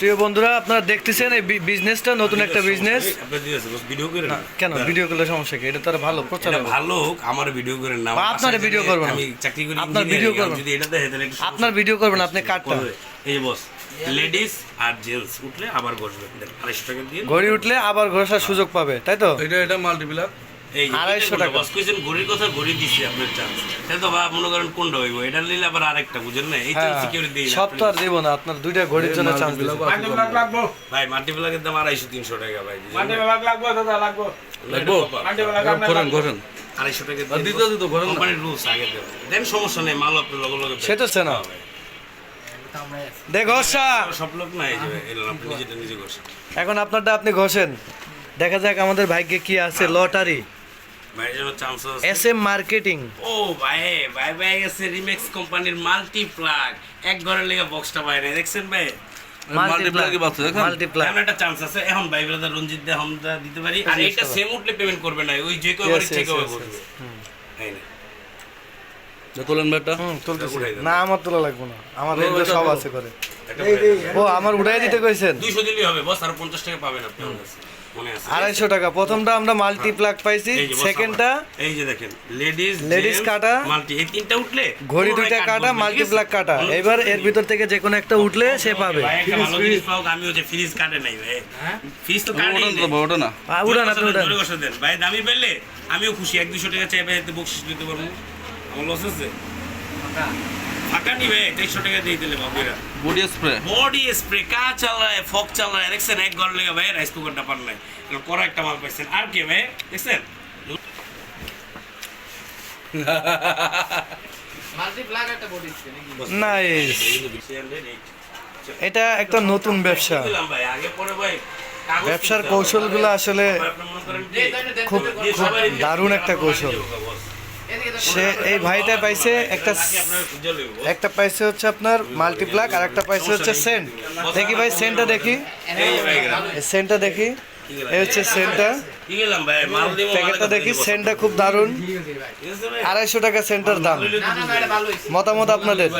প্রিয় বন্ধুরা আপনারা দেখতেছেন এই বিজনেসটা নতুন একটা বিজনেস ভিডিও করে কেন? ভিডিও করলে সমস্যা কি? এটা তো ভালো প্রচার ভালো আমার ভিডিও করেন না আপনার ভিডিও থেকে করব না। আমি চাকরি করি আপনার ভিডিও আমি করব না। যদি এটা দেখে তাহলে আপনার ভিডিও করবেন আপনি কাটটা। এই বস লেডিস আর জেন্টস উঠলে আবার বসবে দেখেন, আড়াইশো টাকা দিয়ে। ঘড়ি উঠলে আবার ঘোষার সুযোগ পাবে তাই তো? এটা এটা যে আড়াইশো টাকা। বস কইছেন ঘড়ির কথা ঘড়ি দিছি আপনার চান্স তাহলে তো বা মনে করেন কোনটা হইব? এটা নিলে আবার আরেকটা বুঝেন না? এই তো দিই সব তো আর দেবো না আপনার দুইটা ঘড়ির জন্য চান্স দিচ্ছি ভাই মাল্টিপ্লাকের দাম আড়াইশো তিনশো টাকা ভাই লাগবো ঘোরেন ঘোরেন। আড়াইশো টাকা দিতে দিত ঘোরেন কোম্পানির রুলস আগে দেবে দেন সমস্যা নেই মাল আপনি লগে লগে সে তো চেনা। দেখ ঘষা। সব লোক না এই যে এলো আপনি নিজেটা নিজে করছেন এখন আপনারটা আপনি ঘষেন। দেখা যাক আমাদের ভাগ্যে কি আছে লটারি। এস এম মার্কেটিং ও ভাই ভাই ভাই গেছে রিমেক্স কোম্পানির মাল্টি এক ঘরের লেগে বক্সটা পাই না দেখছেন ভাই? মাল্টিপ্লাকই বাচ্চা দেখেন মাল্টিপ্লাক এমন একটা চান্স আছে। এখন ভাই ব্রাদার রঞ্জিত দে হামদা দিতে পারি। আর এটা সেম উঠলে পেমেন্ট করবে না। ওই যে কেউ Yes, ঠিক হবে করবে। তাই না। তোলেন ব্যাটটা হুম তুলতেছি। উঠাই দেন। না আমার তোলা লাগবে না। আমার ও, সব আছে করে উঠাই ও আমার উঠাই দিতে কইছেন। দুইশো দিলেই হবে। বস আর পঞ্চাশ টাকা পাবেন আপনি আমার কাছে। আড়াইশো টাকা। প্রথমটা আমরা মাল্টিপ্লাক পাইছি এই যে boss সেকেন্ডটা এই যে দেখেন লেডিস Ladies কাটা, মাল্টি এই তিনটা উঠলে ঘড়ি দুইটা কাটা আছে? মাল্টিপ্লাক কাটা। এবার এর ভিতর থেকে যে কোনো একটা উঠলে সে পাবে। আমি হচ্ছে ফ্রিজ কাটে নাই ভাই। ফ্রিজ তো ওটা নাই। ওটা না। বসে দেন। ভাই দামি পেলে আমিও খুশি। এক দুশো টাকা চাই ভাই এতে বকশিস দিতে পারব। আমার লস আছে ফাঁকা নি ভাই টাকা দিয়ে দিলে বাবুরা বডি স্প্রে বডি স্প্রে কা চাল ফক চাল দেখছেন এক ঘর লেগে ভাই রাইস কুকারটা পার করা একটা মাল পাইছেন আর কে ভাই দেখছেন এটা একটা নতুন ব্যবসা দিলাম ভাই আগে পরে ভাই কাগজ ব্যবসার। কৌশলগুলো আসলে মনে? খুব খুব দারুণ একটা কৌশল। সে এই ভাইটা পাইছে একটা? একটা পাইছে হচ্ছে আপনার মাল্টিপ্লাক আর একটা পাইছে হচ্ছে সেন্ট দেখি ভাই সেন্টটা দেখি। সেন্টটা দেখি। এই হচ্ছে সেন্টটা দেখি খুব দারুণ। আড়াইশো টাকা সেন্টার দাম। মতামত আপনাদের?